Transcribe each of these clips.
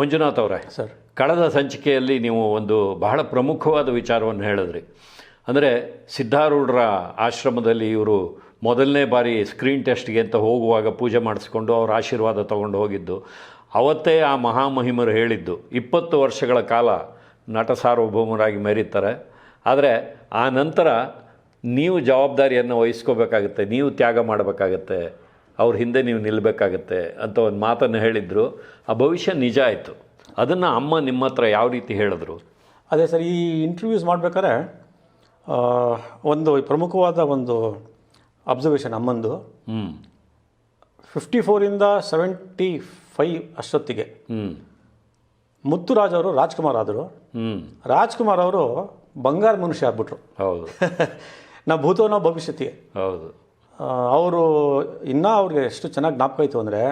ಮಂಜುನಾಥ್ ಅವರೇ ಸರ್. ಕಳೆದ ಸಂಚಿಕೆಯಲ್ಲಿ ನೀವು ಒಂದು ಬಹಳ ಪ್ರಮುಖವಾದ ವಿಚಾರವನ್ನು ಹೇಳಿದ್ರಿ. ಅಂದರೆ ಸಿದ್ಧಾರೂಢರ ಆಶ್ರಮದಲ್ಲಿ ಇವರು ಮೊದಲನೇ ಬಾರಿ ಸ್ಕ್ರೀನ್ ಟೆಸ್ಟ್ಗೆ ಅಂತ ಹೋಗುವಾಗ ಪೂಜೆ ಮಾಡಿಸ್ಕೊಂಡು ಅವ್ರ ಆಶೀರ್ವಾದ ತಗೊಂಡು ಹೋಗಿದ್ದು. ಅವತ್ತೇ ಆ ಮಹಾಮಹಿಮರು ಹೇಳಿದ್ದು. ಇಪ್ಪತ್ತು ವರ್ಷಗಳ ಕಾಲ ನಟ ಸಾರ್ವಭೌಮರಾಗಿ ಮೆರೀತಾರೆ. ಆದರೆ ಆ ನಂತರ ನೀವು ಜವಾಬ್ದಾರಿಯನ್ನು ವಹಿಸ್ಕೋಬೇಕಾಗುತ್ತೆ ನೀವು ತ್ಯಾಗ ಮಾಡಬೇಕಾಗತ್ತೆ. ಅವ್ರ ಹಿಂದೆ ನೀವು ನಿಲ್ಲಬೇಕಾಗತ್ತೆ ಅಂತ ಒಂದು ಮಾತನ್ನು ಹೇಳಿದರು. ಆ ಭವಿಷ್ಯ ನಿಜ ಆಯಿತು. ಅದನ್ನು ಅಮ್ಮ ನಿಮ್ಮ ಹತ್ರ ಯಾವ ರೀತಿ ಹೇಳಿದ್ರು? ಅದೇ ಸರ್ ಈ ಇಂಟರ್ವ್ಯೂಸ್ ಮಾಡಬೇಕಾದ್ರೆ ಒಂದು ಪ್ರಮುಖವಾದ ಒಂದು ಅಬ್ಸರ್ವೇಷನ್ ಅಮ್ಮಂದು. ಹ್ಞೂ ಫಿಫ್ಟಿ ಫೋರಿಂದ ಸೆವೆಂಟಿ ಫೈವ್ ಅಷ್ಟೊತ್ತಿಗೆ. ಹ್ಞೂ ಮುತ್ತುರಾಜ್ ಅವರು ರಾಜ್ಕುಮಾರ್ ಆದರು. ಹ್ಞೂ ರಾಜ್ಕುಮಾರ್ ಅವರು ಬಂಗಾರ ಮನುಷ್ಯ ಆಗ್ಬಿಟ್ರು. ಹೌದು. ನಾ ಭೂತೋನ ಭವಿಷ್ಯತಿಗೆ ಹೌದು. ಅವರು ಇನ್ನೂ ಅವ್ರಿಗೆ ಎಷ್ಟು ಚೆನ್ನಾಗಿ ಜ್ಞಾಪಕ ಆಯಿತು ಅಂದರೆ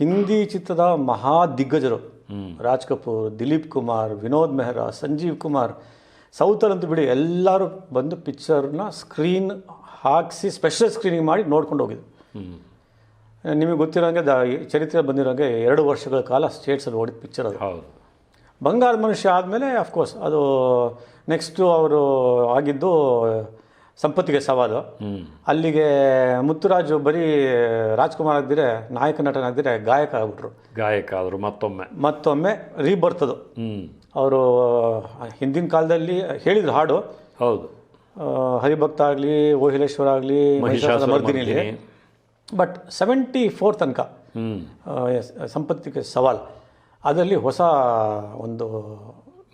ಹಿಂದಿ ಚಿತ್ರದ ಮಹಾ ದಿಗ್ಗಜರು. ರಾಜ್ ಕಪೂರ್ ದಿಲೀಪ್ ಕುಮಾರ್ ವಿನೋದ್ ಮೆಹ್ರಾ ಸಂಜೀವ್ ಕುಮಾರ್ ಸೌತಲ್ಲಂತೂ ಬಿಡಿ ಎಲ್ಲರೂ ಬಂದು ಪಿಕ್ಚರ್ನ ಸ್ಕ್ರೀನ್ ಹಾಕಿಸಿ ಸ್ಪೆಷಲ್ ಸ್ಕ್ರೀನಿಂಗ್ ಮಾಡಿ ನೋಡ್ಕೊಂಡು ಹೋಗಿದ್ದು ಹ್ಞೂ ನಿಮಗೆ ಗೊತ್ತಿರೋಂಗೆ ದ ಚರಿತ್ರೆ ಬಂದಿರೋಂಗೆ ಎರಡು ವರ್ಷಗಳ ಕಾಲ ಸ್ಟೇಟ್ಸಲ್ಲಿ ಓಡಿದ ಪಿಕ್ಚರ್ ಅದು. ಹೌದು. ಬಂಗಾರ ಮನುಷ್ಯ ಆದಮೇಲೆ ಅಫ್ಕೋರ್ಸ್ ಅದು ನೆಕ್ಸ್ಟು ಅವರು ಆಗಿದ್ದು ಸಂಪತ್ತಿಗೆ ಸವಾಲು. ಅಲ್ಲಿಗೆ ಮುತ್ತುರಾಜು ಬರೀ ರಾಜ್ಕುಮಾರ್ ಆಗಿದ್ರೆ ನಾಯಕ ನಟನಾಗದಿರೆ ಗಾಯಕ ಆಗ್ಬಿಟ್ರು. ಗಾಯಕ ಆದರು ಮತ್ತೊಮ್ಮೆ. ಮತ್ತೊಮ್ಮೆ ರೀಬರ್ತದು. ಹ್ಞೂ ಅವರು ಹಿಂದಿನ ಕಾಲದಲ್ಲಿ ಹೇಳಿದ್ರು ಹಾಡು. ಹೌದು. ಹರಿಭಕ್ತ ಆಗಲಿ ಓಹಿಲೇಶ್ವರ ಆಗಲಿ ಮರ್ದಿನಿಲಿ. ಮರ್ದಿನಿ. ಬಟ್ ಸೆವೆಂಟಿ ಫೋರ್ ತನಕ ಸಂಪತ್ತಿಗೆ ಸವಾಲ್. ಅದರಲ್ಲಿ ಹೊಸ ಒಂದು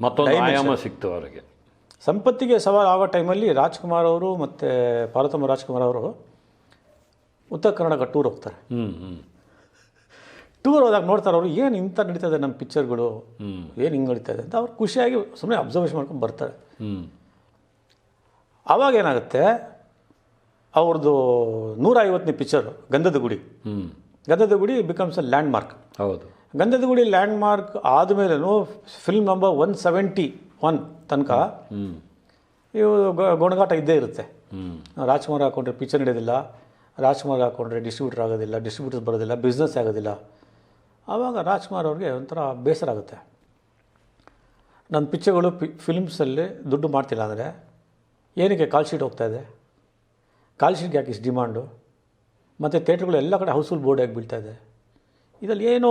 ಮತ್ತೊಂದು ಆಯಾಮ ಸಿಕ್ತು ಅವರಿಗೆ. ಸಂಪತ್ತಿಗೆ ಸವಾಲು ಆಗೋ ಟೈಮಲ್ಲಿ ರಾಜ್ಕುಮಾರ್ ಅವರು ಮತ್ತು ಪಾರ್ವತಮ್ಮ ರಾಜ್ಕುಮಾರ್ ಅವರು ಉತ್ತರ ಕರ್ನಾಟಕ ಟೂರ್ ಹೋಗ್ತಾರೆ. ಹ್ಞೂ ಹ್ಞೂ ಟೂರ್ ಹೋದಾಗ ನೋಡ್ತಾರೆ ಅವರು ಏನು ಇಂಥ ನಡೀತದೆ ನಮ್ಮ ಪಿಕ್ಚರ್ಗಳು? ಹ್ಞೂ ಏನು ಹಿಂಗೆ ನಡೀತಾ ಇದೆ ಅಂತ ಅವ್ರು ಖುಷಿಯಾಗಿ ಸುಮ್ಮನೆ ಅಬ್ಸರ್ವೇಷನ್ ಮಾಡ್ಕೊಂಡು ಬರ್ತಾರೆ. ಹ್ಞೂ ಆವಾಗ ಏನಾಗುತ್ತೆ ಅವ್ರದ್ದು ನೂರ ಐವತ್ತನೇ ಪಿಕ್ಚರ್ ಗಂಧದ ಗುಡಿ. ಹ್ಞೂ ಗಂಧದ ಗುಡಿ ಬಿಕಮ್ಸ್ ಅ ಲ್ಯಾಂಡ್ ಮಾರ್ಕ್ ಹೌದು. Gandhada Gudi landmark ಆದಮೇಲೂ film number one seventy one ತನಕ ಹ್ಞೂ ಇವು ಗುಣಗಾಟ ಇದ್ದೇ ಇರುತ್ತೆ. ರಾಜ್ಕುಮಾರ್ ಹಾಕೊಂಡ್ರೆ ಪಿಕ್ಚರ್ ನಡೆಯೋದಿಲ್ಲ ರಾಜ್ಕುಮಾರ್ ಹಾಕೊಂಡ್ರೆ ಡಿಸ್ಟ್ರಿಬ್ಯೂಟರ್ ಆಗೋದಿಲ್ಲ ಡಿಸ್ಟ್ರಿಬ್ಯೂಟರ್ಸ್ ಬರೋದಿಲ್ಲ ಬಿಸ್ನೆಸ್ ಆಗೋದಿಲ್ಲ. ಆವಾಗ ರಾಜ್ಕುಮಾರ್ ಅವ್ರಿಗೆ ಒಂಥರ ಬೇಸರ ಆಗುತ್ತೆ. ನನ್ನ ಪಿಚ್ಚರ್ಗಳು ಪಿ ಫಿಲ್ಮ್ಸಲ್ಲಿ ದುಡ್ಡು ಮಾಡ್ತಿಲ್ಲ ಅಂದರೆ ಏನಕ್ಕೆ ಕಾಲ್ ಶೀಟ್ ಹೋಗ್ತಾ ಇದೆ? ಕಾಲ್ ಶೀಟ್ಗೆ ಯಾಕೆ ಇಷ್ಟು ಡಿಮಾಂಡು ಮತ್ತು ಥಿಯೇಟ್ರ್ಗಳು ಎಲ್ಲ ಕಡೆ ಹೌಸ್ಫುಲ್ ಬೋರ್ಡ್ ಆಗಿ ಬೀಳ್ತಾ ಇದೆ. ಇದರಲ್ಲಿ ಏನೋ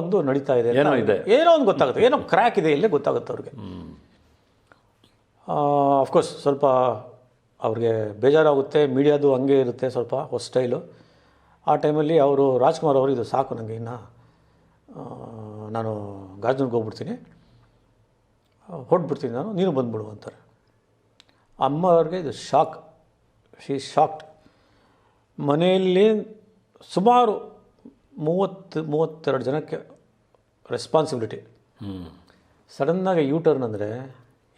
ಒಂದು ನಡೀತಾ ಇದೆ ಏನೋ ಇದೆ. ಏನೋ ಒಂದು ಗೊತ್ತಾಗುತ್ತೆ. ಏನೋ ಕ್ರ್ಯಾಕ್ ಇದೆ ಇಲ್ಲೇ ಗೊತ್ತಾಗುತ್ತೆ ಅವ್ರಿಗೆ. ಅಫ್ಕೋರ್ಸ್ ಸ್ವಲ್ಪ ಅವ್ರಿಗೆ ಬೇಜಾರಾಗುತ್ತೆ ಮೀಡಿಯಾದು ಹಂಗೆ ಇರುತ್ತೆ ಸ್ವಲ್ಪ ಹೊಸ ಸ್ಟೈಲು ಆ ಟೈಮಲ್ಲಿ ಅವರು ರಾಜ್ಕುಮಾರ್ ಅವರು ಇದು ಸಾಕು ನನಗೆ ಇನ್ನು. ನಾನು ಗಾರ್ಜನ್ಗೆ ಹೋಗ್ಬಿಡ್ತೀನಿ. ಹೊರಟ್ಬಿಡ್ತೀನಿ ನಾನು ನೀನು ಬಂದ್ಬಿಡು ಅಂತಾರೆ. ಅಮ್ಮ ಅವ್ರಿಗೆ ಇದು ಶಾಕ್ ಶಿ ಶಾಕ್ಡ್ ಮನೆಯಲ್ಲಿ ಸುಮಾರು ಮೂವತ್ತು ಮೂವತ್ತೆರಡು ಜನಕ್ಕೆ ರೆಸ್ಪಾನ್ಸಿಬಿಲಿಟಿ ಸಡನ್ನಾಗಿ ಯೂ ಟರ್ನ್ ಅಂದರೆ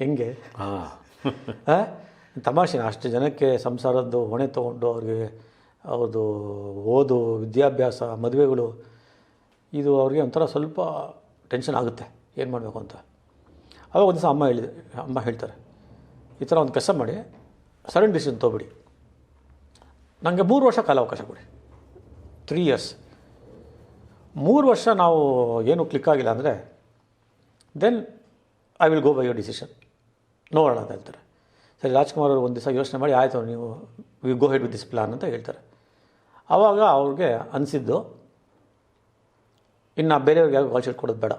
ಹೆಂಗೆ? ತಮಾಷೆನ ಅಷ್ಟು ಜನಕ್ಕೆ ಸಂಸಾರದ್ದು ಹೊಣೆ ತೊಗೊಂಡು ಅವ್ರಿಗೆ ಅವ್ರದ್ದು ಓದು ವಿದ್ಯಾಭ್ಯಾಸ ಮದುವೆಗಳು ಇದು ಅವ್ರಿಗೆ ಒಂಥರ ಸ್ವಲ್ಪ ಟೆನ್ಷನ್ ಆಗುತ್ತೆ. ಏನು ಮಾಡಬೇಕು ಅಂತ. ಅವಾಗ ಒಂದು ದಿವಸ ಅಮ್ಮ ಹೇಳಿದೆ ಅಮ್ಮ ಹೇಳ್ತಾರೆ ಈ ಥರ ಒಂದು ಕೆಲಸ ಮಾಡಿ ಸಡನ್ ಡಿಸಿಷನ್ ತೊಗೊಬಿಡಿ. ನನಗೆ ಮೂರು ವರ್ಷ ಕಾಲ ಅವಕಾಶ ಕೊಡಿ. ತ್ರೀ ಇಯರ್ಸ್ ಮೂರು ವರ್ಷ ನಾವು ಏನು ಕ್ಲಿಕ್ ಆಗಿಲ್ಲ ಅಂದರೆ then I will go by your decision ನೋಡೋಣ ಅಂತ ಹೇಳ್ತಾರೆ. ಸರಿ ರಾಜ್ಕುಮಾರ್ ಅವರು ಒಂದು ದಿವಸ ಯೋಚನೆ ಮಾಡಿ ಆಯಿತು ನೀವು we go ahead with this plan ಅಂತ ಹೇಳ್ತಾರೆ. ಆವಾಗ ಅವ್ರಿಗೆ ಅನಿಸಿದ್ದು ಇನ್ನು ಬೇರೆಯವ್ರಿಗೆ ಯಾರು ಕಾಲ್ ಶೀಟ್ ಕೊಡೋದು ಬೇಡ.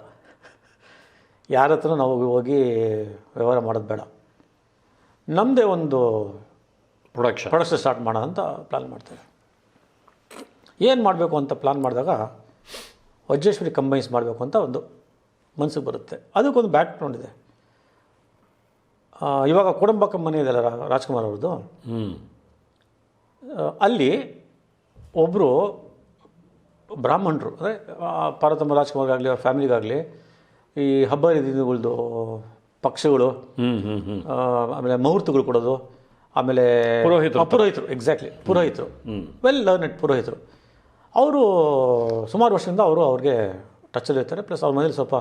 ಯಾರ ಹತ್ರ ನಾವು ಹೋಗಿ ವ್ಯವಹಾರ ಮಾಡೋದು ಬೇಡ. ನಮ್ಮದೇ ಒಂದು ಪ್ರೊಡಕ್ಷನ್ ಪ್ರೊಡಕ್ಷನ್ ಸ್ಟಾರ್ಟ್ ಮಾಡೋಣ ಅಂತ ಪ್ಲಾನ್ ಮಾಡ್ತಾರೆ ಏನು ಮಾಡಬೇಕು ಅಂತ ಪ್ಲಾನ್ ಮಾಡಿದಾಗ ವಜ್ರೇಶ್ವರಿ ಕಂಬೈನ್ಸ್ ಮಾಡಬೇಕು ಅಂತ ಒಂದು ಮನಸ್ಸಿಗೆ ಬರುತ್ತೆ. ಅದಕ್ಕೊಂದು ಬ್ಯಾಕ್ಗ್ರೌಂಡ್ ಇದೆ. ಆ, ಇವಾಗ ಕುಟುಂಬಕ ಮನೆ ಇದೆಯಲ್ಲ ರಾಜ್ಕುಮಾರ್ ಅವ್ರದ್ದು? ಅಲ್ಲಿ ಒಬ್ಬರು ಬ್ರಾಹ್ಮಣರು ಅಂದರೆ ಪಾರ್ವತಮ್ಮ ರಾಜ್ಕುಮಾರ್ಗಾಗಲಿ ಅವ್ರ ಫ್ಯಾಮಿಲಿಗಾಗಲಿ ಈ ಹಬ್ಬ ಹರಿದಿನಗಳದ್ದು ಪಕ್ಷಗಳು ಹ್ಞೂ ಹ್ಞೂ ಹ್ಞೂ ಆಮೇಲೆ ಮುಹೂರ್ತಗಳು ಕೊಡೋದು ಆಮೇಲೆ ಪುರೋಹಿತರು. ಪುರೋಹಿತರು ಎಕ್ಸಾಕ್ಟ್ಲಿ ಪುರೋಹಿತರು. ವೆಲ್ ಲರ್ನೆಡ್ ಪುರೋಹಿತರು. ಅವರು ಸುಮಾರು ವರ್ಷದಿಂದ ಅವರು ಅವ್ರಿಗೆ ಟಚಲ್ಲಿ ಇರ್ತಾರೆ ಪ್ಲಸ್ ಅವ್ರ ಮನೇಲಿ ಸ್ವಲ್ಪ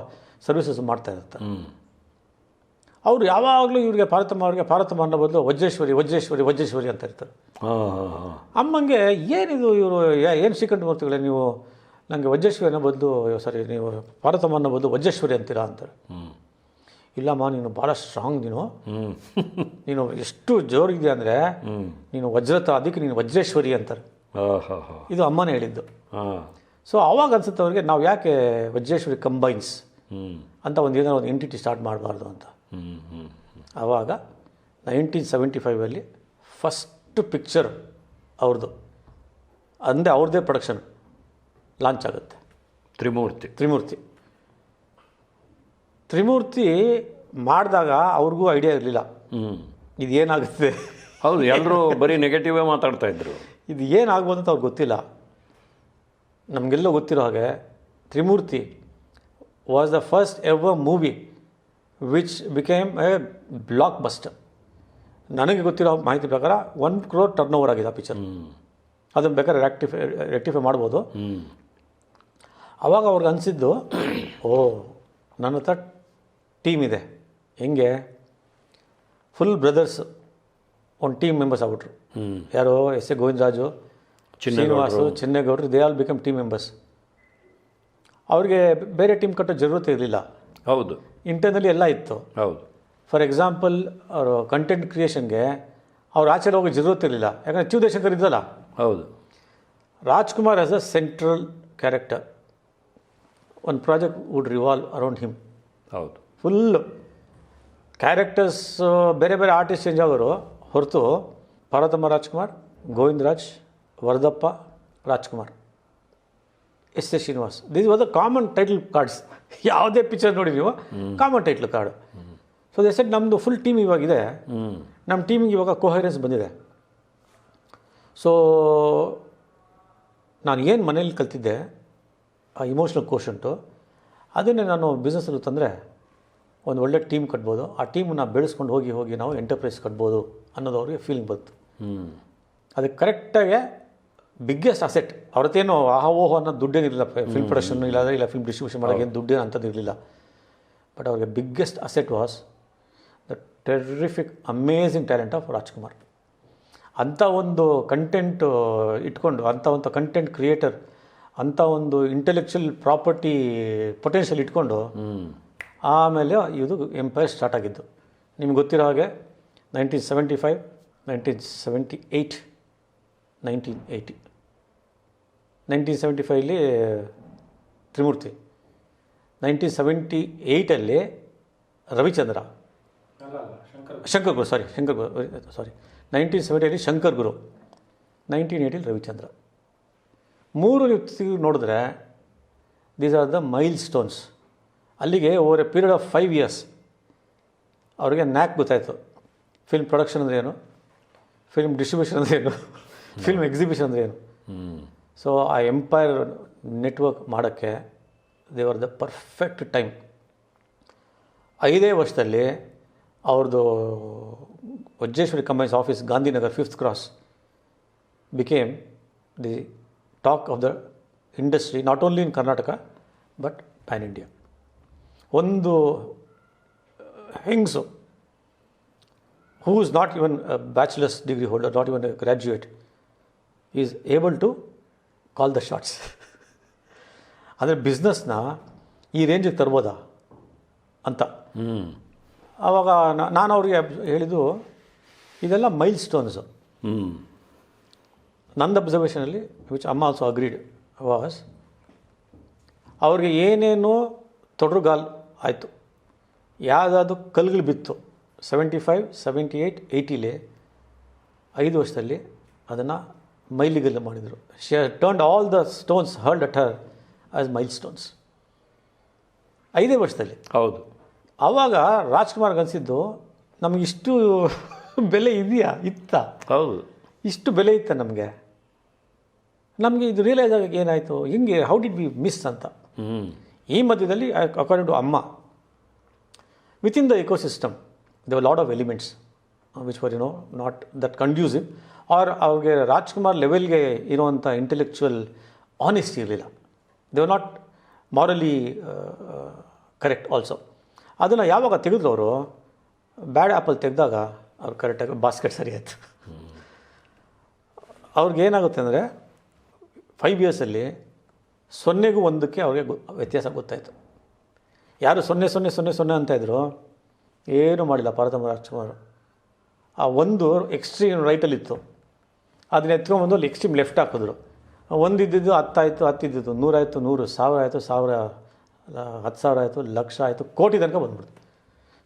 ಸರ್ವಿಸಸ್ ಮಾಡ್ತಾ ಇರ್ತಾರೆ ಹ್ಞೂ ಅವರು ಯಾವಾಗಲೂ ಇವರಿಗೆ ಪಾರ್ವತಮ್ಮ ಅವ್ರಿಗೆ ಪಾರ್ವತಮ್ಮ ಅನ್ನೋ ಬದಲು ವಜ್ರೇಶ್ವರಿ ವಜ್ರೇಶ್ವರಿ ವಜ್ರೇಶ್ವರಿ ಅಂತ ಇರ್ತಾರೆ. ಅಮ್ಮಂಗೆ ಏನಿದು ಇವರು ಏನು ಶ್ರೀಕಂಠ ಮೂರ್ತಿಗಳೇ ನೀವು? ನನಗೆ ವಜ್ರೇಶ್ವರಿ ಅನ್ನೋ ಬದಲು ಸಾರಿ ನೀವು ಪಾರ್ವತಮ್ಮ ಅನ್ನೋ ಬದಲು ವಜ್ರೇಶ್ವರಿ ಅಂತೀರಾ ಅಂತಾರೆ. ಹ್ಞೂ ಇಲ್ಲಮ್ಮ ನೀನು ಭಾಳ ಸ್ಟ್ರಾಂಗ್ ನೀನು. ನೀನು ಎಷ್ಟು ಜೋರಿದೆ ಅಂದರೆ ನೀನು ವಜ್ರತ ಅದಕ್ಕೆ ನೀನು ವಜ್ರೇಶ್ವರಿ ಅಂತಾರೆ. ಇದು ಅಮ್ಮನೇ ಹೇಳಿದ್ದು. ಹಾಂ. ಸೊ ಆವಾಗ ಅನ್ಸುತ್ತೆ ಅವ್ರಿಗೆ ನಾವು ಯಾಕೆ ವಜ್ರೇಶ್ವರಿ ಕಂಬೈನ್ಸ್ ಅಂತ ಒಂದು ಏನೋ ಒಂದು ಎಂಟಿಟಿ ಸ್ಟಾರ್ಟ್ ಮಾಡಬಾರ್ದು ಅಂತ. ಆವಾಗ ನೈನ್ಟೀನ್ ಸೆವೆಂಟಿ ಫೈವಲ್ಲಿ ಫಸ್ಟ್ ಪಿಕ್ಚರ್ ಅವ್ರದ್ದು ಅಂದೇ ಅವ್ರದ್ದೇ ಪ್ರೊಡಕ್ಷನ್ ಲಾಂಚ್ ಆಗುತ್ತೆ. ತ್ರಿಮೂರ್ತಿ. ತ್ರಿಮೂರ್ತಿ. ತ್ರಿಮೂರ್ತಿ ಮಾಡಿದಾಗ ಅವ್ರಿಗೂ ಐಡಿಯಾ ಇರಲಿಲ್ಲ. ಹ್ಞೂ ಇದು ಏನಾಗುತ್ತೆ ಹೌದು ಎಲ್ಲರೂ ಬರೀ ನೆಗೆಟಿವೇ ಮಾತಾಡ್ತಾ ಇದ್ರು. ಇದು ಏನಾಗ್ಬೋದು ಅಂತ ಅವ್ರಿಗೆ ಗೊತ್ತಿಲ್ಲ. ನಮಗೆಲ್ಲ ಗೊತ್ತಿರೋ ಹಾಗೆ Trimurthi was the first ever movie which became a blockbuster ನನಗೆ ಗೊತ್ತಿರೋ ಮಾಹಿತಿ ಪ್ರಕಾರ ಒನ್ ಕ್ರೋರ್ ಟರ್ನ್ ಓವರ್ ಆಗಿದೆ ಆ ಪಿಕ್ಚರ್ ಅದನ್ನು ಬೇಕಾದ್ರೆ ರೆಕ್ಟಿಫೈ ರೆಕ್ಟಿಫೈ ಮಾಡ್ಬೋದು. ಅವಾಗ ಅವ್ರಿಗೆ ಅನಿಸಿದ್ದು ಓ ನನ್ನ ಹತ್ರ ಟೀಮ್ ಇದೆ. ಹೆಂಗೆ? ಫುಲ್ ಬ್ರದರ್ಸ್ ಒಂದು ಟೀಮ್ ಮೆಂಬರ್ಸ್ ಆಗ್ಬಿಟ್ರು. ಯಾರೋ S A Govindaraju Srinivasu ಚೆನ್ನೇಗೌಡರು they all become team members ಅವ್ರಿಗೆ ಬೇರೆ ಟೀಮ್ ಕಟ್ಟೋ ಜರೂರತೆ ಇರಲಿಲ್ಲ. ಹೌದು. ಇಂಟರ್ನಲ್ಲಿ ಎಲ್ಲ ಇತ್ತು. ಹೌದು. ಫಾರ್ ಎಕ್ಸಾಂಪಲ್ ಅವರು ಕಂಟೆಂಟ್ ಕ್ರಿಯೇಷನ್ಗೆ ಅವ್ರು ಆಚೆಗೆ ಹೋಗಿ ಇರಲಿಲ್ಲ. ಯಾಕಂದರೆ ಚ್ಯುದೇಶಂಕರ್ ಇದ್ದಲ್ಲ ಹೌದು. Rajkumar as a central character ಒಂದು project would revolve around him ಹೌದು. ಫುಲ್ಲು ಕ್ಯಾರೆಕ್ಟರ್ಸ್ ಬೇರೆ ಬೇರೆ ಆರ್ಟಿಸ್ಟ್ ಚೇಂಜ್ ಆಗೋರು ಹೊರತು Parvathamma Rajkumar Govindaraj Varadappa Rajkumar. S S Srinivas. This was a common title cards ಯಾವುದೇ ಪಿಕ್ಚರ್ ನೋಡಿ ನೀವು common title card so they set ನಮ್ಮದು ಫುಲ್ ಟೀಮ್ ಇವಾಗಿದೆ. ನಮ್ಮ ಟೀಮಿಗೆ ಇವಾಗ ಕೊಹರೆನ್ಸ್ ಬಂದಿದೆ. ಸೊ ನಾನು ಏನು ಮನೇಲಿ ಕಲ್ತಿದ್ದೆ ಆ ಇಮೋಷ್ನಲ್ ಕೋಶಂಟು ಅದನ್ನೇ ನಾನು ಬಿಸ್ನೆಸ್ಸಲ್ಲಿ ತಂದರೆ ಒಂದು ಒಳ್ಳೆ ಟೀಮ್ ಕಟ್ಬೋದು. ಆ ಟೀಮನ್ನ ಬೆಳೆಸ್ಕೊಂಡು ಹೋಗಿ ಹೋಗಿ ನಾವು ಎಂಟರ್ಪ್ರೈಸ್ ಕಟ್ಬೋದು ಅನ್ನೋದು ಅವ್ರಿಗೆ ಫೀಲಿಂಗ್ ಬಂತು. ಅದಕ್ಕೆ ಕರೆಕ್ಟಾಗಿ ಬಿಗ್ಗೆಸ್ಟ್ ಅಸೆಟ್ ಅವ್ರತ್ತೇನು ಆಹೋಹೋ ಅನ್ನೋ ದುಡ್ಡೇನಿರಲಿಲ್ಲ ಫಿಲ್ಮ್ ಪ್ರೊಡಕ್ಷನ್ ಇಲ್ಲ ಇಲ್ಲ ಫಿಲ್ಮ್ ಡಿಸ್ಟ್ರಿಬ್ಯೂಷನ್ ಮಾಡೋಕೆ ಏನು ದುಡ್ಡೇನು ಅಂಥದ್ದು ಇರಲಿಲ್ಲ. ಬಟ್ ಅವ್ರಿಗೆ biggest asset was the terrific amazing talent of Rajkumar ಅಂಥ ಒಂದು ಕಂಟೆಂಟ್ ಇಟ್ಕೊಂಡು ಅಂಥ ಒಂದು ಕಂಟೆಂಟ್ ಕ್ರಿಯೇಟರ್ ಅಂಥ ಒಂದು ಇಂಟೆಲೆಕ್ಚುಯಲ್ ಪ್ರಾಪರ್ಟಿ ಪೊಟೆನ್ಷಿಯಲ್ ಇಟ್ಕೊಂಡು ಆಮೇಲೆ ಇದು ಎಂಪೈರ್ ಸ್ಟಾರ್ಟ್ ಆಗಿದ್ದು. ನಿಮ್ಗೆ ಗೊತ್ತಿರೋ ಹಾಗೆ nineteen seventy five nineteen seventy eight nineteen eighty. Nineteen seventy Trimurthi. Nineteen seventy ಏಯ್ಟಲ್ಲಿ Ravichandra. Shankar Guru sorry Shankar Guru sorry nineteen ಸೆವೆಂಟಿಯಲ್ಲಿ Shankar Guru nineteen ಏಯ್ಟಿಲಿ ರವಿಚಂದ್ರ. ಮೂರು ನೀವು ನೋಡಿದ್ರೆ these are the mile stones ಅಲ್ಲಿಗೆ over a period of five years ಅವರಿಗೆ knack ಗೊತ್ತಾಯಿತು. Film production ಅಂದರೆ ಏನು? Film distribution ಅಂದರೆ ಏನು? ಫಿಲ್ಮ್ ಎಕ್ಸಿಬಿಷನ್ ಅಂದರೆ ಏನು ಸೊ ಆ ಎಂಪೈರ್ ನೆಟ್ವರ್ಕ್ ಮಾಡೋಕ್ಕೆ ದೇವರ್ ದ ಪರ್ಫೆಕ್ಟ್ ಟೈಮ್ ಐದೇ ವರ್ಷದಲ್ಲಿ ಅವ್ರದ್ದು Vajreshwari combines office, Gandhinagar fifth cross became the talk of the industry not only in Karnataka but pan India ಒಂದು ಹೆಂಗ್ಸು who is not even bachelors degree holder not even graduate is able to call the shots ಅಂದರೆ ಬಿಸ್ನೆಸ್ನ ಈ ರೇಂಜಿಗೆ ತರ್ಬೋದಾ ಅಂತ. ಹ್ಞೂ ಆವಾಗ ನಾನು ಅವ್ರಿಗೆ ಹೇಳಿದ್ದು ಇದೆಲ್ಲ ಮೈಲ್ ಸ್ಟೋನ್ಸು ನನ್ನ ಅಬ್ಸರ್ವೇಷನಲ್ಲಿ ವಿಚ್ ಅಮ್ಮ ಆಲ್ಸೋ ಅಗ್ರೀಡ್ ವಾಸ್ ಅವ್ರಿಗೆ ಏನೇನು ತೊಡರುಗಾಲ್ ಆಯಿತು. ಯಾವುದಾದ್ರು ಕಲ್ಗಳು ಬಿತ್ತು ಸೆವೆಂಟಿ ಫೈವ್ ಸೆವೆಂಟಿ ಏಯ್ಟ್ ಏಯ್ಟಿಲಿ ಐದು ವರ್ಷದಲ್ಲಿ ಅದನ್ನು ಮೈಲಿಗಲ್ಲು ಮಾಡಿದರು. She turned all the stones hurled at her as milestones ಐದೇ ವರ್ಷದಲ್ಲಿ. ಹೌದು. ಆವಾಗ ರಾಜ್ಕುಮಾರ್ಗೆ ಅನಿಸಿದ್ದು ನಮಗಿಷ್ಟು ಬೆಲೆ ಇದೆಯಾ? ಇತ್ತ? ಹೌದು. ಇಷ್ಟು ಬೆಲೆ ಇತ್ತ ನಮಗೆ? ನಮಗೆ ಇದು ರಿಯಲೈಸ್ ಆಗಿ ಏನಾಯಿತು? ಹಿಂಗೆ ಹೌ ಡಿಡ್ ವಿ ಮಿಸ್ ಅಂತ. ಈ ಮಧ್ಯದಲ್ಲಿ ಅಕಾರ್ಡಿಂಗ್ ಟು ಅಮ್ಮ within the ecosystem the load of elements which for you know not that conducive are ಅವ್ರಿಗೆ ರಾಜ್ಕುಮಾರ್ ಲೆವೆಲ್ಗೆ ಇರುವಂಥ ಇಂಟೆಲೆಕ್ಚುವಲ್ ಆನೆಸ್ಟಿ ಇರಲಿಲ್ಲ. They are not morally correct also ಅದನ್ನು ಯಾವಾಗ ತೆಗೆದ್ರು ಅವರು ಬ್ಯಾಡ್ ಆ್ಯಪಲ್ ತೆಗೆದಾಗ ಅವ್ರು ಕರೆಕ್ಟಾಗಿ ಬಾಸ್ಕೆಟ್ ಸರಿ ಆಯಿತು. ಅವ್ರಿಗೆ ಏನಾಗುತ್ತೆ ಅಂದರೆ ಫೈವ್ ಇಯರ್ಸಲ್ಲಿ ಸೊನ್ನೆಗೂ ಒಂದಕ್ಕೆ ಅವ್ರಿಗೆ ವ್ಯತ್ಯಾಸ ಗೊತ್ತಾಯಿತು. ಯಾರು ಸೊನ್ನೆ ಸೊನ್ನೆ ಸೊನ್ನೆ ಸೊನ್ನೆ ಅಂತ ಇದ್ರು, ಏನೂ ಮಾಡಿಲ್ಲ ಪಾರ್ವತಮ್ಮ ರಾಜ್ಕುಮಾರ್. ಆ ಒಂದು ಎಕ್ಸ್ಟ್ರೀಮ್ ರೈಟಲ್ಲಿತ್ತು ಅದನ್ನ ಎತ್ಕೊಂಬಂದು ಅಲ್ಲಿ ಎಕ್ಸ್ಟ್ರೀಮ್ ಲೆಫ್ಟ್ ಹಾಕಿದ್ರು. ಒಂದಿದ್ದು ಹತ್ತಾಯಿತು ಹತ್ತಿದ್ದು ನೂರಾಯಿತು ನೂರು ಸಾವಿರ ಆಯಿತು, ಸಾವಿರ ಹತ್ತು ಸಾವಿರ ಆಯಿತು, ಲಕ್ಷ ಆಯಿತು, ಕೋಟಿ ತನಕ ಬಂದ್ಬಿಡ್ತು.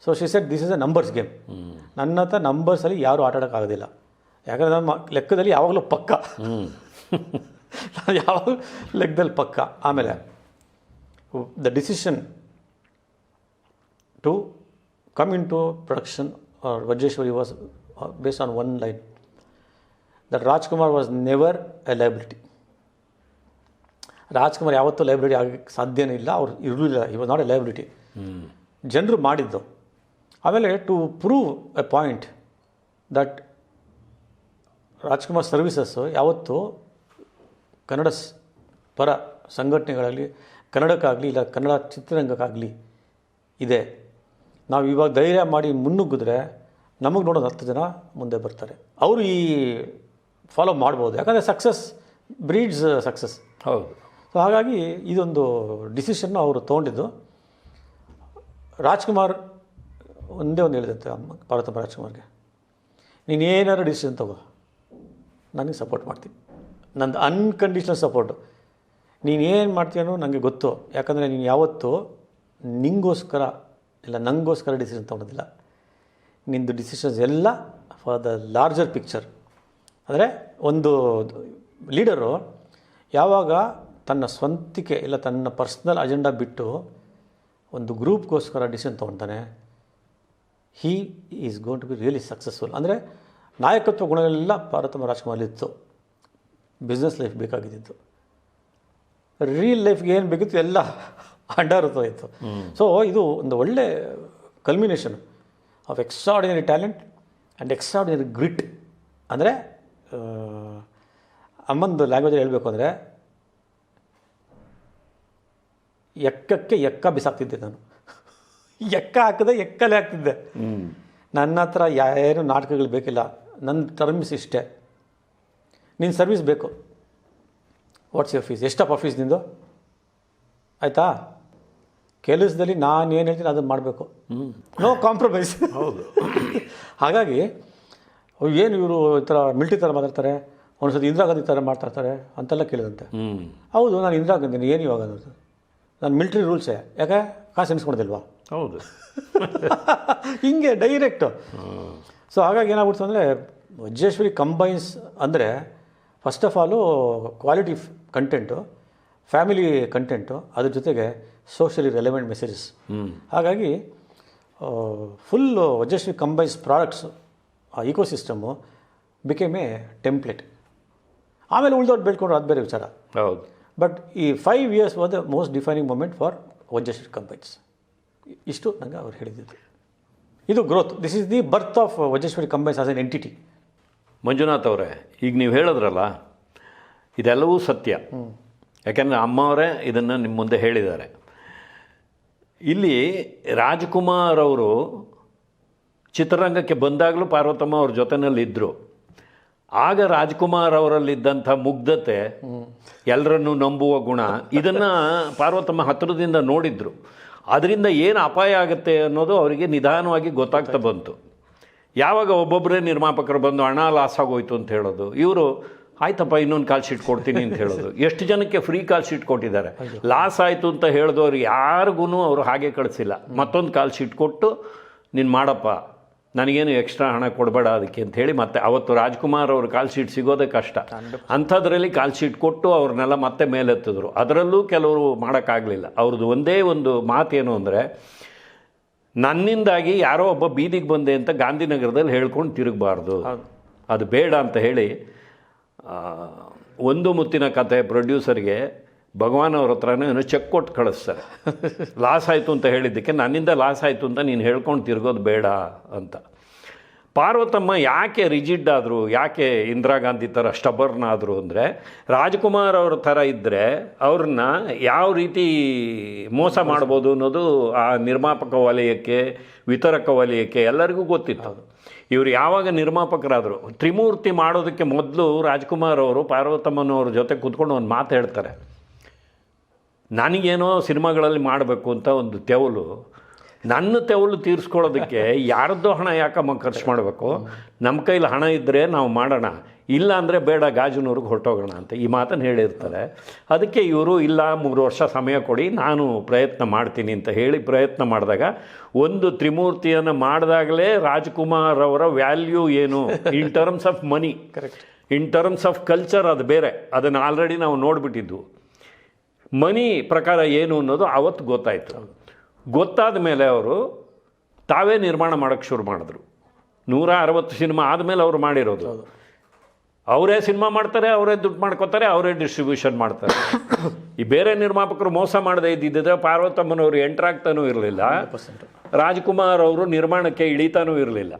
So she set this is a numbers game ನನ್ನ ಹತ್ರ ನಂಬರ್ಸಲ್ಲಿ ಯಾರೂ ಆಟ ಆಡೋಕ್ಕಾಗೋದಿಲ್ಲ ಯಾಕಂದರೆ ನಮ್ಮ ಲೆಕ್ಕದಲ್ಲಿ ಯಾವಾಗಲೂ ಪಕ್ಕ. ನಾನು ಯಾವಾಗಲೂ ಲೆಕ್ಕದಲ್ಲಿ ಪಕ್ಕ. ಆಮೇಲೆ the decision to come into production or Vajreshwari was based on one line. That Rajkumar was never a liability Rajkumar ಯಾವತ್ತೂ ಲೈಬ್ರರಿ ಆಗಕ್ಕೆ ಸಾಧ್ಯನೇ ಇಲ್ಲ, ಅವ್ರು ಇರಲಿಲ್ಲ ಇವ ನಾಟ್ ಎ ಲೈಬ್ರಿಟಿ ಜನರು ಮಾಡಿದ್ದು. ಆಮೇಲೆ to prove a point that Rajkumar services ಯಾವತ್ತೂ ಕನ್ನಡ ಪರ ಸಂಘಟನೆಗಳಾಗಲಿ ಕನ್ನಡಕ್ಕಾಗಲಿ ಇಲ್ಲ, ಕನ್ನಡ ಚಿತ್ರರಂಗಕ್ಕಾಗಲಿ ಇದೆ. ನಾವು ಇವಾಗ ಧೈರ್ಯ ಮಾಡಿ ಮುನ್ನುಗ್ಗಿದ್ರೆ ನಮಗೆ ನೋಡೋದು ಹತ್ತು ಜನ ಮುಂದೆ ಬರ್ತಾರೆ. ಅವರು ಈ ಫಾಲೋ ಮಾಡ್ಬೋದು. ಯಾಕಂದರೆ ಸಕ್ಸಸ್ ಬ್ರೀಡ್ಸ್ ಸಕ್ಸಸ್ ಹೌದು. ಸೊ ಹಾಗಾಗಿ ಇದೊಂದು ಡಿಸಿಷನ್ನು ಅವರು ತೊಗೊಂಡಿದ್ದು. ರಾಜ್ಕುಮಾರ್ ಒಂದೇ ಒಂದು ಹೇಳಿದಂತೆ ಅಮ್ಮ ಪಾರ್ವತಮ್ಮ ರಾಜ್ಕುಮಾರ್ಗೆ. ನೀನು ಏನಾದ್ರು ಡಿಸಿಷನ್ ತಗೋ. ನನಗೆ ಸಪೋರ್ಟ್ ಮಾಡ್ತೀನಿ ನಂದು ಅನ್ಕಂಡೀಷ್ನಲ್ ಸಪೋರ್ಟು ನೀನು ಏನು ಮಾಡ್ತೀಯನೋ ನನಗೆ ಗೊತ್ತು. ಯಾಕಂದರೆ ನೀನು ಯಾವತ್ತೂ ನಿಂಗೋಸ್ಕರ ಇಲ್ಲ ನನಗೋಸ್ಕರ ಡಿಸಿಷನ್ ತೊಗೊಳೋದಿಲ್ಲ ನಿಂದು ಡಿಸಿಷನ್ಸ್ ಎಲ್ಲ ಫಾರ್ ದ ಲಾರ್ಜರ್ ಪಿಕ್ಚರ್ ಅಂದರೆ ಒಂದು ಲೀಡರು ಯಾವಾಗ ತನ್ನ ಸ್ವಂತಿಕೆ ಇಲ್ಲ ತನ್ನ ಪರ್ಸ್ನಲ್ ಅಜೆಂಡಾ ಬಿಟ್ಟು ಒಂದು ಗ್ರೂಪ್ಗೋಸ್ಕರ decision ತೊಗೊಳ್ತಾನೆ he is gone to be really successful ಅಂದರೆ ನಾಯಕತ್ವ ಗುಣಗಳೆಲ್ಲ ಪಾರ್ವತಮ್ಮ ರಾಜ್ಕುಮಾರಲ್ಲಿತ್ತು ಬಿಸ್ನೆಸ್ ಲೈಫ್ ಬೇಕಾಗಿದ್ದಿತ್ತು. ರಿಯಲ್ ಲೈಫ್ಗೆ ಏನು ಬೇಕಿತ್ತು ಎಲ್ಲ ಇತ್ತು ಸೊ ಇದು ಒಂದು ಒಳ್ಳೆ culmination of extraordinary talent and extraordinary grit ಅಂದರೆ ಅಮ್ಮಂದು ಲ್ಯಾಂಗ್ವೇಜಲ್ಲಿ ಹೇಳಬೇಕು ಅಂದರೆ ಎಕ್ಕಕ್ಕೆ ಎಕ್ಕ ಬಿಸಾಕ್ತಿದ್ದೆ ನಾನು. ಎಕ್ಕ ಹಾಕಿದೆ ಎಕ್ಕಲೆ ಹಾಕ್ತಿದ್ದೆ. ನನ್ನ ಹತ್ರ ಯಾರೇನು ನಾಟಕಗಳು ಬೇಕಿಲ್ಲ. ನನ್ನ ಟರ್ಮ್ಸ್ ಇಷ್ಟೇ. ನಿನ್ನ ಸರ್ವಿಸ್ ಬೇಕು. ವಾಟ್ಸ್ ಯುವರ್ ಫೀಸ್ ಎಷ್ಟಪ್ಪ ಫೀಸ್ ನಿಂದು? ಆಯಿತಾ? ಕೆಲಸದಲ್ಲಿ ನಾನು ಏನು ಹೇಳ್ತೀನಿ ಅದನ್ನು ಮಾಡಬೇಕು. ನೋ ಕಾಂಪ್ರಮೈಸ್ ಹೌದು. ಹಾಗಾಗಿ ಏನು ಇವರು ಈ ಥರ ಮಿಲ್ಟ್ರಿ ಥರ ಮಾತಾಡ್ತಾರೆ? ಒಂದ್ಸತಿ ಇಂದಿರಾ ಗಾಂಧಿ ಥರ ಮಾತಾಡ್ತಾರೆ ಅಂತೆಲ್ಲ ಕೇಳಿದಂತೆ. ಹೌದು ನಾನು ಇಂದಿರಾ ಗಾಂಧಿ ಏನು ಇವಾಗ ಅನ್ನೋದು? ನಾನು ಮಿಲ್ಟ್ರಿ ರೂಲ್ಸೇ. ಯಾಕೆ? ಕಾಸು ಎಣಿಸ್ಕೊಂಡಿಲ್ವಾ ಹೌದು. ಹಿಂಗೆ ಡೈರೆಕ್ಟು ಸೊ ಹಾಗಾಗಿ ಏನಾಗ್ಬಿಡ್ತು ಅಂದರೆ ವಜ್ರೇಶ್ವರಿ ಕಂಬೈನ್ಸ್ ಅಂದರೆ first of all quality content family content ಅದ್ರ ಜೊತೆಗೆ ಸೋಷಲಿ ರೆಲೆವೆಂಟ್ ಮೆಸೇಜಸ್ ಹಾಗಾಗಿ ಫುಲ್ಲು ವಜ್ರಶ್ರೀ ಕಂಬೈನ್ಸ್ ಪ್ರಾಡಕ್ಟ್ಸ್ ಆ ಇಕೋಸಿಸ್ಟಮು ಬಿಕೇಮ್ ಎ ಟೆಂಪ್ಲೆಟ್ ಆಮೇಲೆ ಉಳ್ದವ್ರು ಬೆಳ್ಕೊಂಡ್ರು ಅದು ಬೇರೆ ವಿಚಾರ. ಹೌದು. ಬಟ್ ಈ five years was the most defining moment for Vajrashree companies ಇಷ್ಟು ನನಗೆ ಅವ್ರು ಹೇಳಿದ್ದು. ಇದು growth this is the birth of Vajreshwari combines as an entity Manjunath ಅವರೇ ಈಗ ನೀವು ಹೇಳಿದ್ರಲ್ಲ ಇದೆಲ್ಲವೂ ಸತ್ಯ. ಯಾಕೆಂದರೆ ಅಮ್ಮವರೇ ಇದನ್ನು ನಿಮ್ಮ ಮುಂದೆ ಹೇಳಿದ್ದಾರೆ. ಇಲ್ಲಿ ರಾಜ್ಕುಮಾರ್ ಅವರು ಚಿತ್ರರಂಗಕ್ಕೆ ಬಂದಾಗಲೂ ಪಾರ್ವತಮ್ಮ ಅವ್ರ ಜೊತೆನಲ್ಲಿದ್ದರು ಆಗ ರಾಜ್ಕುಮಾರ್ ಅವರಲ್ಲಿದ್ದಂಥ ಮುಗ್ಧತೆ ಎಲ್ಲರನ್ನೂ ನಂಬುವ ಗುಣ ಇದನ್ನು ಪಾರ್ವತಮ್ಮ ಹತ್ತಿರದಿಂದ ನೋಡಿದ್ರು. ಅದರಿಂದ ಏನು ಅಪಾಯ ಆಗುತ್ತೆ ಅನ್ನೋದು ಅವರಿಗೆ ನಿಧಾನವಾಗಿ ಗೊತ್ತಾಗ್ತಾ ಬಂತು. ಯಾವಾಗ ಒಬ್ಬೊಬ್ಬರೇ ನಿರ್ಮಾಪಕರು ಬಂದು ಹಣ ಲಾಸ್ ಆಗೋಯ್ತು ಅಂತ ಹೇಳೋದು, ಇವರು ಆಯ್ತಪ್ಪ, ಇನ್ನೊಂದು ಕಾಲ್ ಶೀಟ್ ಕೊಡ್ತೀನಿ ಅಂತ ಹೇಳೋದು. ಎಷ್ಟು ಜನಕ್ಕೆ ಫ್ರೀ ಕಾಲ್ ಶೀಟ್ ಕೊಟ್ಟಿದ್ದಾರೆ. ಲಾಸ್ ಆಯಿತು ಅಂತ ಹೇಳಿದವ್ರು ಯಾರಿಗೂ ಅವರು ಹಾಗೆ ಕಳಿಸಿಲ್ಲ. ಮತ್ತೊಂದು ಕಾಲ್ ಶೀಟ್ ಕೊಟ್ಟು, ನೀನು ಮಾಡಪ್ಪ ನನಗೇನು ಎಕ್ಸ್ಟ್ರಾ ಹಣ ಕೊಡಬೇಡ ಅದಕ್ಕೆ ಅಂಥೇಳಿ ಹೇಳಿ ಮತ್ತೆ ಅವತ್ತು ರಾಜ್ಕುಮಾರ್ ಅವ್ರ ಕಾಲ್ ಶೀಟ್ ಸಿಗೋದೇ ಕಷ್ಟ. ಅಂಥದ್ರಲ್ಲಿ ಕಾಲ್ ಶೀಟ್ ಕೊಟ್ಟು ಅವ್ರನ್ನೆಲ್ಲ ಮತ್ತೆ ಮೇಲೆತ್ತಿದ್ರು. ಅದರಲ್ಲೂ ಕೆಲವರು ಮಾಡೋಕ್ಕಾಗಲಿಲ್ಲ. ಅವ್ರದ್ದು ಒಂದೇ ಒಂದು ಮಾತೇನು ಅಂದರೆ ನನ್ನಿಂದಾಗಿ ಯಾರೋ ಒಬ್ಬ ಬೀದಿಗೆ ಬಂದೆ ಅಂತ ಗಾಂಧಿನಗರದಲ್ಲಿ ಹೇಳ್ಕೊಂಡು ತಿರುಗಬಾರ್ದು. ಅದು ಬೇಡ ಅಂತ ಹೇಳಿ ಒಂದು ಮುತ್ತಿನ ಕತೆ ಪ್ರೊಡ್ಯೂಸರ್ಗೆ ಭಗವಾನ್ ಅವ್ರ ಹತ್ರನೇ ಏನೋ ಚೆಕ್ ಕೊಟ್ಟು ಕಳಿಸ್ತಾರೆ ಲಾಸ್ ಆಯಿತು ಅಂತ ಹೇಳಿದ್ದಕ್ಕೆ ನನ್ನಿಂದ ಲಾಸ್ ಆಯಿತು ಅಂತ ನೀನು ಹೇಳ್ಕೊಂಡು ತಿರುಗೋದು ಬೇಡ ಅಂತ. ಪಾರ್ವತಮ್ಮ ಯಾಕೆ ರಿಜಿಡ್ ಆದರು, ಯಾಕೆ ಇಂದಿರಾ ಗಾಂಧಿ ಥರ ಸ್ಟಬರ್ನ್ ಆದರು ಅಂದರೆ ರಾಜ್ಕುಮಾರ್ ಅವ್ರ ಥರ ಇದ್ದರೆ ಅವ್ರನ್ನ ಯಾವ ರೀತಿ ಮೋಸ ಮಾಡ್ಬೋದು ಅನ್ನೋದು ಆ ನಿರ್ಮಾಪಕ ವಲಯಕ್ಕೆ, ವಿತರಕ ವಲಯಕ್ಕೆ ಎಲ್ಲರಿಗೂ ಗೊತ್ತಿತ್ತು. ಇವರು ಯಾವಾಗ ನಿರ್ಮಾಪಕರಾದರು. ತ್ರಿಮೂರ್ತಿ ಮಾಡೋದಕ್ಕೆ ಮೊದಲು ರಾಜ್ಕುಮಾರ್ ಅವರು ಪಾರ್ವತಮ್ಮನವ್ರ ಜೊತೆ ಕೂತ್ಕೊಂಡು ಒಂದು ಮಾತು ಹೇಳ್ತಾರೆ. ನನಗೇನೋ ಸಿನಿಮಾಗಳಲ್ಲಿ ಮಾಡಬೇಕು ಅಂತ ಒಂದು ತೆವಲು ನನ್ನ ತೆವಲು ತೀರಿಸ್ಕೊಳ್ಳೋದಕ್ಕೆ ಯಾರದ್ದೋ ಹಣ ಯಾಕಮ್ಮ ಖರ್ಚು ಮಾಡಬೇಕು? ನಮ್ಮ ಕೈಲಿ ಹಣ ಇದ್ದರೆ ನಾವು ಮಾಡೋಣ ಇಲ್ಲ ಅಂದರೆ ಬೇಡ ಗಾಜಿನವ್ರಿಗೆ ಹೊರಟೋಗೋಣ ಅಂತ ಈ ಮಾತನ್ನು ಹೇಳಿರ್ತಾರೆ. ಅದಕ್ಕೆ ಇವರು ಇಲ್ಲ ಮೂರು ವರ್ಷ ಸಮಯ ಕೊಡಿ ನಾನು ಪ್ರಯತ್ನ ಮಾಡ್ತೀನಿ ಅಂತ ಹೇಳಿ ಪ್ರಯತ್ನ ಮಾಡಿದಾಗ ಒಂದು ತ್ರಿಮೂರ್ತಿಯನ್ನು ಮಾಡಿದಾಗಲೇ ರಾಜ್ಕುಮಾರ್ ಅವರ ವ್ಯಾಲ್ಯೂ ಏನು? In terms of money correct in terms of culture ಅದು ಬೇರೆ. ಅದನ್ನು ಆಲ್ರೆಡಿ ನಾವು ನೋಡಿಬಿಟ್ಟಿದ್ವು ಮನಿ ಪ್ರಕಾರ ಏನು ಅನ್ನೋದು ಆವತ್ತು ಗೊತ್ತಾಯಿತು. ಗೊತ್ತಾದ ಮೇಲೆ ಅವರು ತಾವೇ ನಿರ್ಮಾಣ ಮಾಡೋಕ್ಕೆ ಶುರು ಮಾಡಿದ್ರು. ನೂರ ಅರವತ್ತು ಸಿನಿಮಾ ಆದಮೇಲೆ ಅವರು ಮಾಡಿರೋದು. ಅವರೇ ಸಿನಿಮಾ ಮಾಡ್ತಾರೆ ಅವರೇ ದುಡ್ಡು ಮಾಡ್ಕೋತಾರೆ ಅವರೇ ಡಿಸ್ಟ್ರಿಬ್ಯೂಷನ್ ಮಾಡ್ತಾರೆ. ಈ ಬೇರೆ ನಿರ್ಮಾಪಕರು ಮೋಸ ಮಾಡದೇ ಇದ್ದಿದ್ದರೆ ಪಾರ್ವತಮ್ಮನವರು ಎಂಟ್ರಾಗ್ತಾನೂ ಇರಲಿಲ್ಲ. ರಾಜ್ಕುಮಾರ್ ಅವರು ನಿರ್ಮಾಣಕ್ಕೆ ಇಳಿತಾನೂ ಇರಲಿಲ್ಲ.